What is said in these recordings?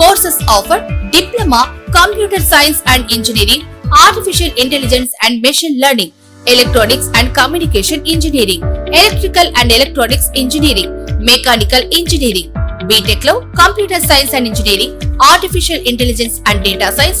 courses offer diploma computer science and engineering artificial intelligence and machine learning electronics and communication engineering electrical and electronics engineering mechanical engineering BTech లో computer science and engineering artificial intelligence and data science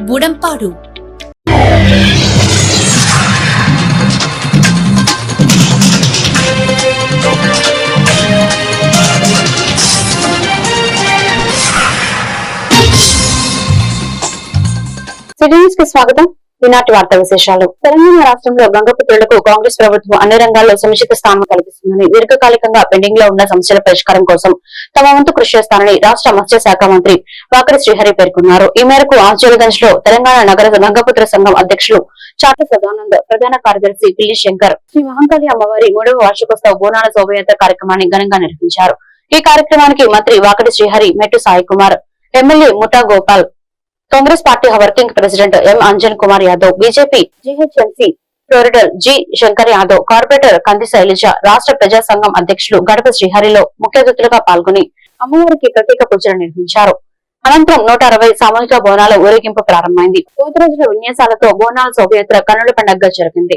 Budampadu. City న్యూస్కి స్వాగతం. ఈనాటి వార్తా విశేషాలు. తెలంగాణ రాష్ట్రంలో గంగపుత్రులకు కాంగ్రెస్ ప్రభుత్వం అన్ని రంగాల్లో సముచిత స్థానం కల్పిస్తుందని దీర్ఘకాలికంగా పెండింగ్లో ఉన్న సమస్యల పరిష్కారం కోసం తమ వంతు కృషి చేస్తానని రాష్ట్ర మత్స్య శాఖ మంత్రి వాకరి శ్రీహరి పేర్కొన్నారు. ఈ మేరకు ఆంజల్గంజ్లో తెలంగాణ నగర గంగపుత్ర సంఘం అధ్యక్షులు చాట సదానంద ప్రధాన కార్యదర్శి పిల్లి శంకర్ శ్రీ మహంకాళి అమ్మవారి మూడవ వార్షికోత్సవ బోనాల శోభయాత్ర కార్యక్రమాన్ని ఘనంగా నిర్వహించారు. ఈ కార్యక్రమానికి మంత్రి వాకటి శ్రీహరి మెట్టు Sai Kumar MLA Muta Gopal Congress party working president M Anjan Kumar Yadav BJP GHMC floor leader G Shankar Yadav corporator Kandi Shailaja రాష్ట్ర ప్రజా సంఘం అధ్యక్షులు గడప శ్రీహరిలో ముఖ్య అతిథులుగా పాల్గొని అమ్మవారికి ప్రత్యేక పూజలు నిర్వహించారు. అనంతరం నూట అరవై సామూహిక బోనాల ఊరేగింపు ప్రారంభమైంది. పోతు రోజుల విన్యాసాలతో బోనాల శోభయాత్ర కన్నుల పండుగగా జరిగింది.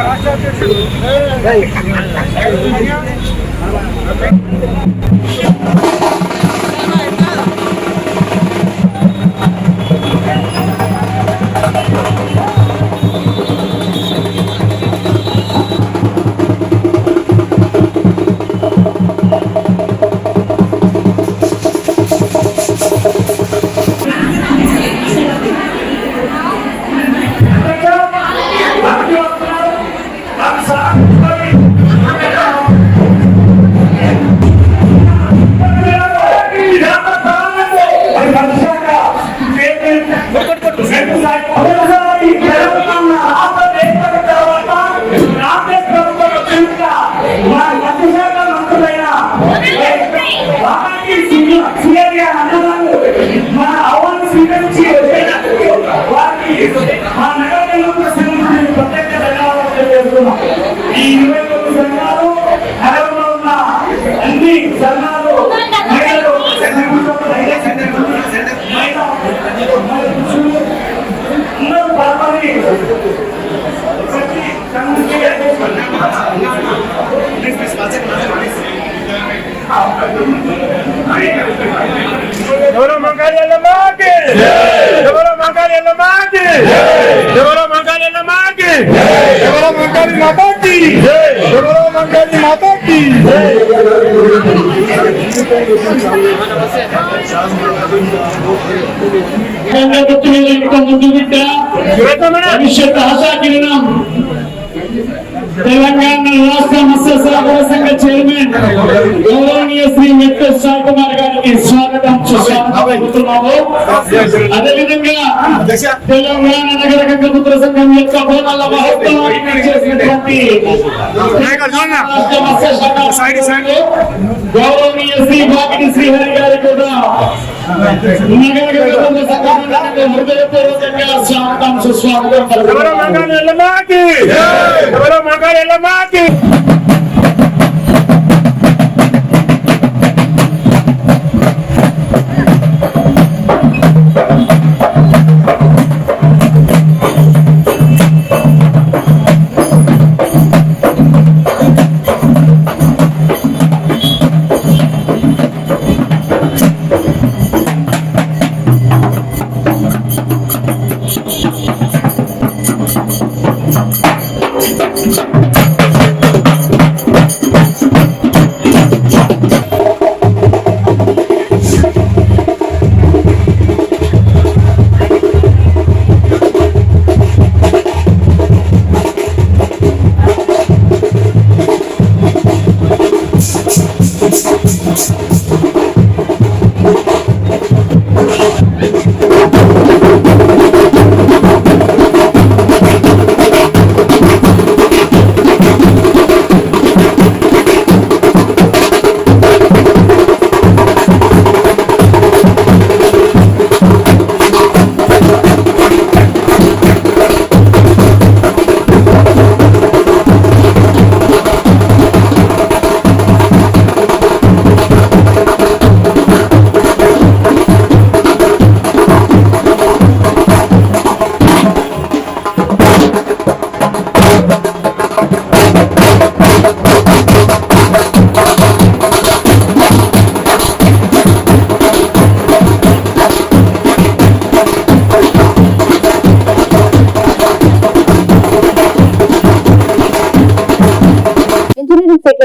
రాష్ట్ర అధ్యక్షుడు ఎవరో మంగాలి ఎల్లమ్మాకి ఎవరో మంగాలి ఎల్లమ్మాకి ఎవరో మంగాలి ఎల్లమ్మాకి ఎవరో మంగాలి మాతాకి ఎవరో మంగాలి మాతాకి భవిష్యత్ ఆశాకిరణం తెలంగాణ రాష్ట్ర మత్స్య సహకార సంఘ చైర్మన్ గౌరవనీయ శ్రీ వెంకట సాయి కుమార్ గారికి స్వాగతం సుస్వాగతం పలుకుతున్నాము అదేవిధంగా తెలంగాణ నగర గంగపుత్ర సంఘం యొక్క బోనాల మహోత్సవాన్ని చేసినటువంటి రాష్ట్ర మత్స్య శాఖ మంత్రులు గౌరవనీయ శ్రీ బాగిడి శ్రీహరి గారి కూడా హృదయపూర్వకంగా స్వాగతం సుస్వాగతం ఎవరో మంగాలి ఎల్లమ్మాకి ఎవరో మంగాలి ఎల్లమ్మాకి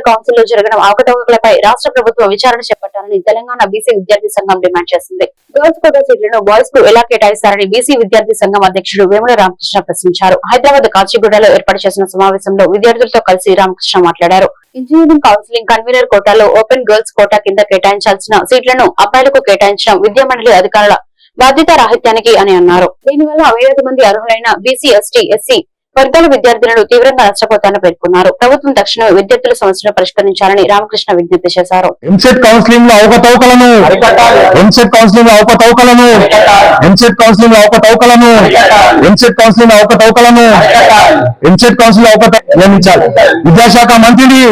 కౌన్సిల్లో జరిగిన అవకతవకలపై రాష్ట్ర ప్రభుత్వం విచారణ చేపట్టాలని తెలంగాణ బీసీ విద్యార్థి సంఘం డిమాండ్ చేసింది. గర్ల్స్ కోటా సీట్లను బాయ్స్కు ఎలా కేటాయిస్తారని బీసీ విద్యార్థి సంఘం అధ్యక్షుడు వేముల రామకృష్ణ ప్రశ్నించారు. హైదరాబాద్ కాచిగూడలో ఏర్పాటు చేసిన సమావేశంలో విద్యార్థులతో కలిసి రామకృష్ణ మాట్లాడారు. ఇంజనీరింగ్ కౌన్సిలింగ్ కన్వీనర్ కోటాలో ఓపెన్ గర్ల్స్ కోటా కింద కేటాయించాల్సిన సీట్లను అబ్బాయిలకు కేటాయించడం విద్యామండలి అధికారుల బాధ్యత రాహిత్యానికి అని అన్నారు. దీనివల్ల వేలాది మంది అర్హులైన బీసీ ఎస్టీ ఎస్సీ వర్గాల విద్యార్థులను తీవ్రంగా నష్టపోతారని పేర్కొన్నారు. ప్రభుత్వం తక్షణమే విద్యార్థుల సమస్యను పరిష్కరించాలని రామకృష్ణ విజ్ఞప్తి చేశారు. ఎంసెట్ కౌన్సిలింగ్లో అవకతవకలను ఎంసెట్ కౌన్సిలింగ్లో అవకతవకలను ఎంసెట్ కౌన్సిలింగ్లో అవకతవకలను ఎంసెట్ కౌన్సిలింగ్లో అవకతవకలను ఎంసెట్ కౌన్సిలింగ్ అవకత నియమించాలి. విద్యాశాఖ మంత్రిని.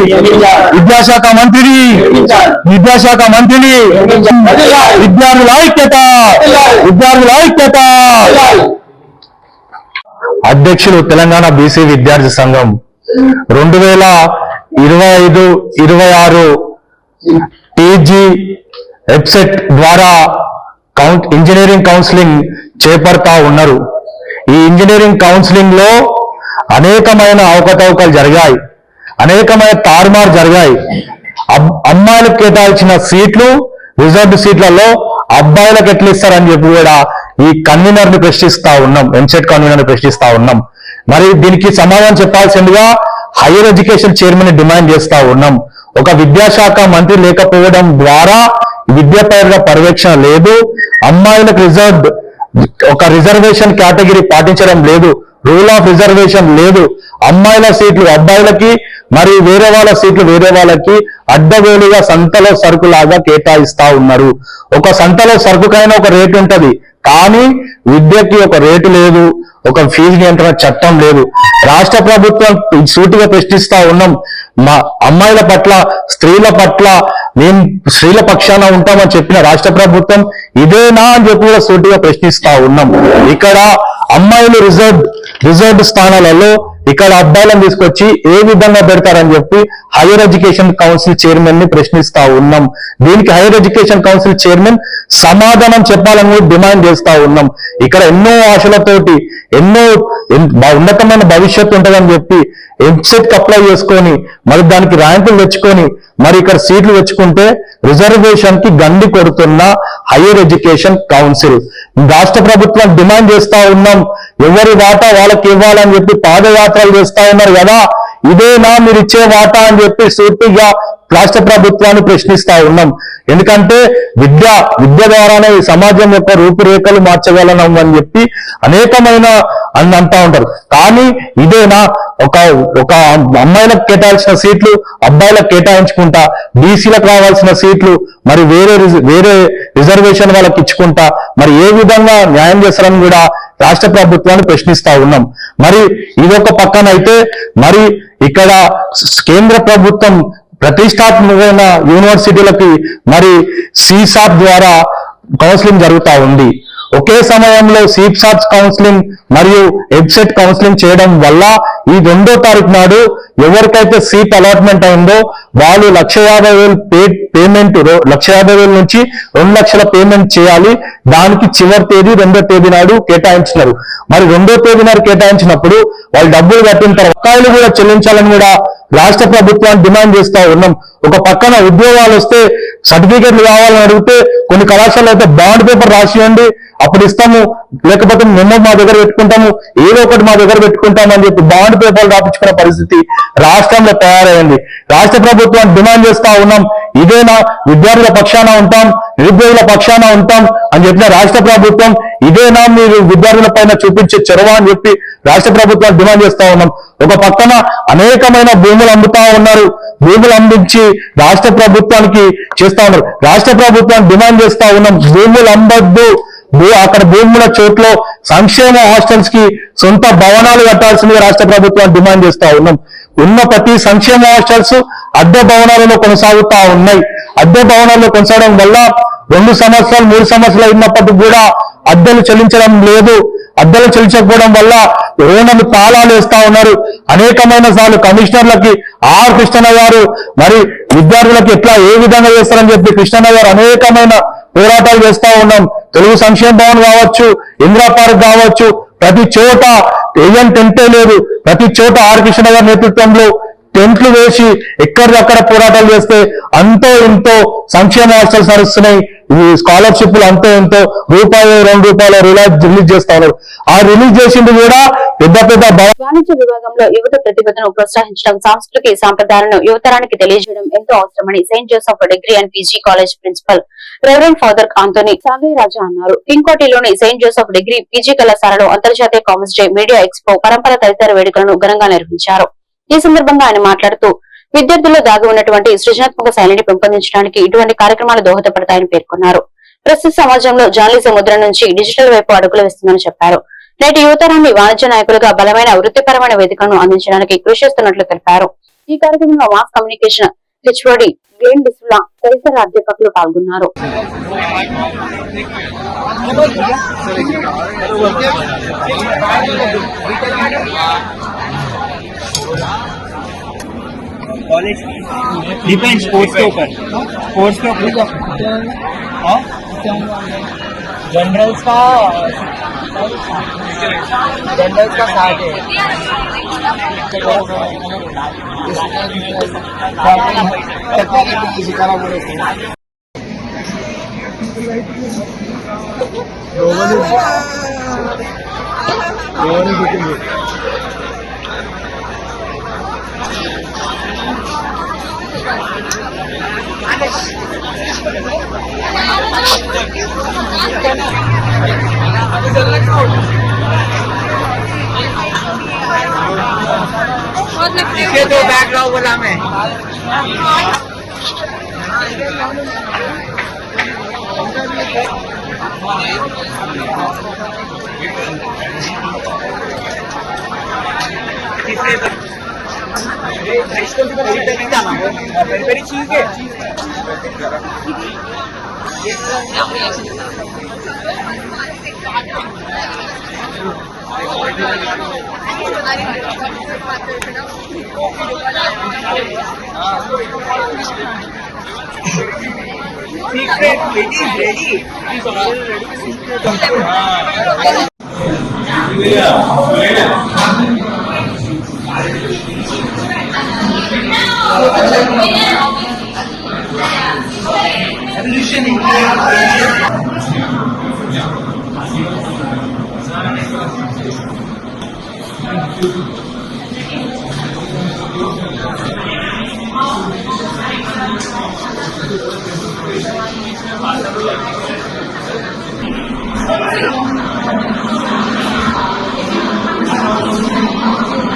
విద్యాశాఖ మంత్రిని. విద్యాశాఖ మంత్రిని. విద్యార్థుల ఐక్యత. విద్యార్థుల ఐక్యత. అధ్యక్షులు తెలంగాణ బీసీ విద్యార్థి సంఘం. రెండు వేల ఇరవై ఐదు ఇరవై ఆరు టీజీ వెబ్సైట్ ద్వారా కౌన్ ఇంజనీరింగ్ కౌన్సిలింగ్ చేపడతా ఉన్నారు. ఈ ఇంజనీరింగ్ కౌన్సిలింగ్లో అనేకమైన అవకతవకలు జరిగాయి. అనేకమైన తారుమారు జరిగాయి. అబ్- అమ్మాయిలకు కేటాయించిన సీట్లు రిజర్వ్డ్ సీట్లలో అబ్బాయిలకు ఎట్లా ఇస్తారని చెప్పి కూడా ఈ కన్వీనర్ని ప్రశ్నిస్తా ఉన్నాం ఎంసెట్ కన్వీనర్ని ప్రశ్నిస్తా ఉన్నాం. మరి దీనికి సమాధానం చెప్పాల్సిందిగా హైయర్ ఎడ్యుకేషన్ చైర్మన్ని డిమాండ్ చేస్తా ఉన్నాం. ఒక విద్యాశాఖ మంత్రి లేకపోవడం ద్వారా విద్యాపైన పర్యవేక్షణ లేదు. అమ్మాయిలకు రిజర్వ్ ఒక రిజర్వేషన్ కేటగిరీ పాటించడం లేదు. రూల్ ఆఫ్ రిజర్వేషన్ లేదు. అమ్మాయిల సీట్లు అబ్బాయిలకి మరి వేరే వాళ్ళ సీట్లు వేరే వాళ్ళకి అడ్డవేలుగా సంతలో సరుకులాగా కేటాయిస్తా ఉన్నారు. ఒక సంతలో సరుకుకైనా ఒక రేటు ఉంటది. కానీ విద్యకి ఒక రేటు లేదు ఒక ఫీజు నియంత్రణ చట్టం లేదు. రాష్ట్ర ప్రభుత్వం సూటిగా ప్రశ్నిస్తా ఉన్నాం మా అమ్మాయిల పట్ల స్త్రీల పట్ల మేము స్త్రీల పక్షాన ఉంటామని చెప్పిన రాష్ట్ర ప్రభుత్వం ఇదేనా అని చెప్పి కూడా సూటిగా ప్రశ్నిస్తా ఉన్నాం. ఇక్కడ అమ్మాయిలు రిజర్వ్ రిజర్వ్డ్ స్థానాలలో ఇక్కడ అబ్బాయిలను తీసుకొచ్చి ఏ విధంగా పెడతారని చెప్పి హైయర్ ఎడ్యుకేషన్ కౌన్సిల్ చైర్మన్ని ప్రశ్నిస్తా ఉన్నాం. దీనికి హైయర్ ఎడ్యుకేషన్ కౌన్సిల్ చైర్మన్ సమాధానం చెప్పాలని డిమాండ్ చేస్తా ఉన్నాం. ఇక్కడ ఎన్నో ఆశలతోటి ఎన్నో ఉన్నతమైన భవిష్యత్తు ఉంటుందని చెప్పి ఎంసెట్ అప్లై చేసుకొని మరి దానికి ర్యాంకులు తెచ్చుకొని మరి ఇక్కడ సీట్లు తెచ్చుకుంటే రిజర్వేషన్కి గండి కొడుతున్న హైయర్ ఎడ్యుకేషన్ కౌన్సిల్ రాష్ట్ర ప్రభుత్వం డిమాండ్ చేస్తా ఉన్నాం. ఎవరి వాటా వాళ్ళకి ఇవ్వాలని చెప్పి పాదయాత్రలు చేస్తా ఉన్నారు కదా. ఇదేనా మీరు ఇచ్చే వాటా అని చెప్పి సూటిగా రాష్ట్ర ప్రభుత్వాన్ని ప్రశ్నిస్తా ఉన్నాం. ఎందుకంటే విద్య విద్య ద్వారానే ఈ సమాజం యొక్క రూపురేఖలు మార్చగలనం అని చెప్పి అనేకమైన అని అంటా ఉంటారు. కానీ ఇదేనా? ఒక ఒక అమ్మాయిలకు కేటాయించిన సీట్లు అబ్బాయిలకు కేటాయించుకుంటా బీసీలకు రావాల్సిన సీట్లు మరి వేరే రిజ- వేరే రిజర్వేషన్ వాళ్ళకి ఇచ్చుకుంటా మరి ఏ విధంగా న్యాయం చేస్తారని కూడా రాష్ట్ర ప్రభుత్వాన్ని ప్రశ్నిస్తా ఉన్నాం. మరి ఇదొక పక్కన అయితే మరి ఇక్కడ కేంద్ర ప్రభుత్వం ప్రతిష్టాత్మకమైన యూనివర్సిటీలకి మరి సీసాప్ ద్వారా కౌన్సిలింగ్ జరుగుతూ ఉంది. ఒకే సమయంలో సీప్సాప్ కౌన్సిలింగ్ మరియు వెబ్సైట్ కౌన్సిలింగ్ చేయడం వల్ల ఈ రెండో తారీఖు నాడు ఎవరికైతే సీట్ అలాట్మెంట్ అయిందో వాళ్ళు లక్ష యాభై వేలు పే పేమెంట్ రో- లక్ష యాభై వేల నుంచి రెండు లక్షల పేమెంట్ చేయాలి. దానికి చివరి తేదీ రెండో తేదీ నాడు కేటాయించినారు. మరి రెండో తేదీ నాడు కేటాయించినప్పుడు వాళ్ళు డబ్బులు కట్టిన తర్వాత కూడా చెల్లించాలని కూడా రాష్ట్ర ప్రభుత్వాన్ని డిమాండ్ చేస్తా ఉన్నాం. ఒక పక్కన ఉద్యోగాలు వస్తే సర్టిఫికెట్లు కావాలని అడిగితే కొన్ని కళాశాలలో అయితే బాండ్ పేపర్ రాసియండి అప్పుడు ఇస్తాము. లేకపోతే మేము మా దగ్గర పెట్టుకుంటాము ఏదో ఒకటి మా దగ్గర పెట్టుకుంటాము అని చెప్పి బాండ్ పేపర్లు రాపించుకునే పరిస్థితి రాష్ట్రంలో తయారైంది. రాష్ట్ర ప్రభుత్వాన్ని డిమాండ్ చేస్తా ఉన్నాం. ఇదేనా? విద్యార్థుల పక్షాన ఉంటాం. నిరుద్యోగుల పక్షాన ఉంటాం అని చెప్పిన రాష్ట్ర ప్రభుత్వం ఇదేనా మీరు విద్యార్థుల పైన చూపించే చొరవ అని చెప్పి రాష్ట్ర ప్రభుత్వం డిమాండ్ చేస్తా ఉన్నాం. ఒక పక్కన అనేకమైన భూములు అమ్ముతా ఉన్నారు. భూములు అందించి రాష్ట్ర ప్రభుత్వానికి చేస్తా ఉన్నారు. రాష్ట్ర ప్రభుత్వాన్ని డిమాండ్ చేస్తా ఉన్నాం భూములు అమ్మద్దు. అక్కడ భూముల చోట్ల సంక్షేమ హాస్టల్స్కి సొంత భవనాలు కట్టాల్సిందిగా రాష్ట్ర ప్రభుత్వాన్ని డిమాండ్ చేస్తా ఉన్నాం. ఉన్న ప్రతి సంక్షేమ హాస్టల్స్ అద్దె భవనాలలో కొనసాగుతా ఉన్నాయి. అద్దె భవనాల్లో కొనసాగడం వల్ల రెండు సంవత్సరాలు మూడు సంవత్సరాలు అయినప్పటికీ కూడా అద్దెలు చెల్లించడం లేదు. అద్దెలు చెల్లించకపోవడం వల్ల రుణాలు తాళాలు వేస్తా ఉన్నారు. అనేకమైన సార్లు కమిషనర్లకి ఆర్ కృష్ణన్న గారు మరి విద్యార్థులకు ఎట్లా ఏ విధంగా చేస్తారని చెప్పి కృష్ణన్న గారు అనేకమైన పోరాటాలు చేస్తా ఉన్నాం. తెలుగు సంక్షేమ భవన్ కావచ్చు ఇందిరా పార్క్ కావచ్చు ప్రతి చోట ఏజెంట్ టెంటే లేదు. ప్రతి చోట ఆర్ కృష్ణ గారి నేతృత్వంలో టెంట్లు వేసి ఎక్కడిదక్కడ పోరాటాలు చేస్తే అంతో ఇంతో సంక్షేమ హాస్టల్స్ నడుస్తున్నాయి ఈ స్కాలర్షిప్లు అంతో ఇంతో రూపాయలు రెండు రూపాయలు రిలాజ్ రిలీజ్ చేస్తారు ఆ రిలీజ్ చేసింది కూడా పెద్ద పెద్ద వాణిజ్య విభాగంలో యువత ప్రతిభను ప్రోత్సహించడం సాంస్కృతిక సాంప్రదాయాలను యువతరానికి తెలియజేయడం ఎంతో అవసరమని Saint Joseph degree and PG college principal reverend father Antony Sagayya Raja అన్నారు. కింకోటిలోని సెయింట్ జోసెఫ్ డిగ్రీ పీజీ కళాశాలలో అంతర్జాతీయ కామర్స్ డే మీడియా ఎక్స్పో పరంపర తదితర వేడుకలను ఘనంగా నిర్వహించారు. ఈ సందర్భంగా ఆయన మాట్లాడుతూ విద్యార్థుల్లో దాగి ఉన్నటువంటి సృజనాత్మక శైలిని పెంపొందించడానికి ఇటువంటి కార్యక్రమాలు దోహదపడతాయని పేర్కొన్నారు. ప్రస్తుత సమాజంలో జర్నలిజం ముద్ర నుంచి డిజిటల్ వైపు అడుగులు వేస్తుందని చెప్పారు. నేటి యువతరాన్ని వాణిజ్య నాయకులుగా బలమైన వృత్తిపరమైన వేదికను అందించడానికి కృషి చేస్తున్నట్లు తెలిపారు. ఈ కార్యక్రమంలో మాస్ కమ్యూనికేషన్ హెచ్ఓడి గ్లేన్ డిసులా తదితర అధ్యాపకులు పాల్గొన్నారు कॉलेज डिपेंड स्पोर्ट्स के ऊपर स्पोर्ट्स के ऊपर हाँ? जनरल्स का जनरल्स का साठ है। किसी तरह इसे दो बैकग्राउंड बोला मैं। किसे पेरी पेरी चीज़ है सीक्रेट रेडी रेडी हाँ Evolution in Thank you.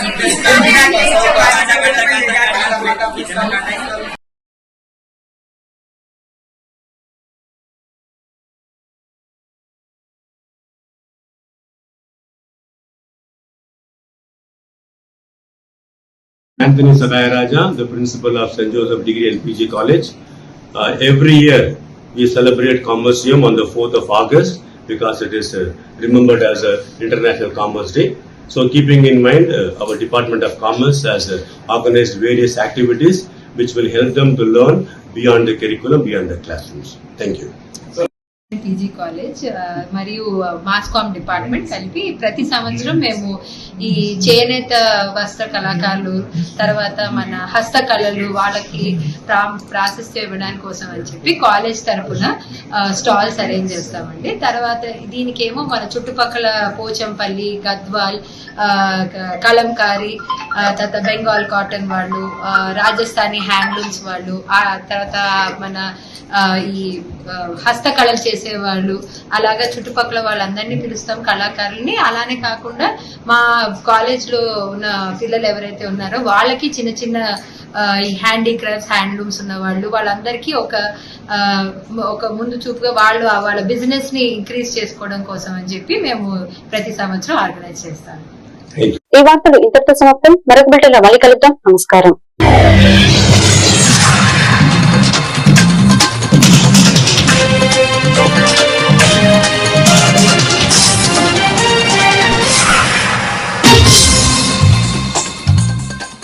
Anthony Sagayaraja, the principal of St. Joseph Degree and PG College. Uh, every year we celebrate Commercium on the 4th of August because it is uh, remembered as an International Commerce Day. So keeping in mind uh, our Department of Commerce has uh, organized various activities which will help them to learn beyond the curriculum, beyond the classrooms. Thank you. PG college మరియు mass comm department కలిపి ప్రతి సంవత్సరం మేము ఈ చేనేత వస్త్ర కళాకారులు తర్వాత మన హస్తకళలు వాళ్ళకి ప్రా ప్రాశస్త్యం ఇవ్వడానికి కోసం అని చెప్పి కాలేజ్ తరపున స్టాల్స్ అరేంజ్ చేస్తామండి. తర్వాత దీనికేమో మన చుట్టుపక్కల పోచంపల్లి గద్వాల్ ఆ, కలంకారి తర్వాత బెంగాల్ కాటన్ వాళ్ళు రాజస్థానీ హ్యాండ్లూమ్స్ వాళ్ళు ఆ తర్వాత మన ఆ, ఈ హస్తకళలు చేసే చేసేవాళ్ళు. అలాగా చుట్టుపక్కల వాళ్ళందరినీ పిలుస్తాం కళాకారుల్ని. అలానే కాకుండా మా కాలేజ్లో ఉన్న పిల్లలు ఎవరైతే ఉన్నారో వాళ్ళకి చిన్న చిన్న ఆ, ఈ హ్యాండీక్రాఫ్ట్స్ హ్యాండ్లూమ్స్ ఉన్న వాళ్ళు వాళ్ళందరికీ ఒక ఒక ముందు చూపుగా వాళ్ళు వాళ్ళ బిజినెస్ని ఇంక్రీజ్ చేసుకోవడం కోసం అని చెప్పి మేము ప్రతి సంవత్సరం ఆర్గనైజ్ చేస్తాం. ఈ వార్తలు ఇంతటితో సమాప్తం. మరొక బిల్టన్ మళ్ళీ కలుద్దాం. నమస్కారం.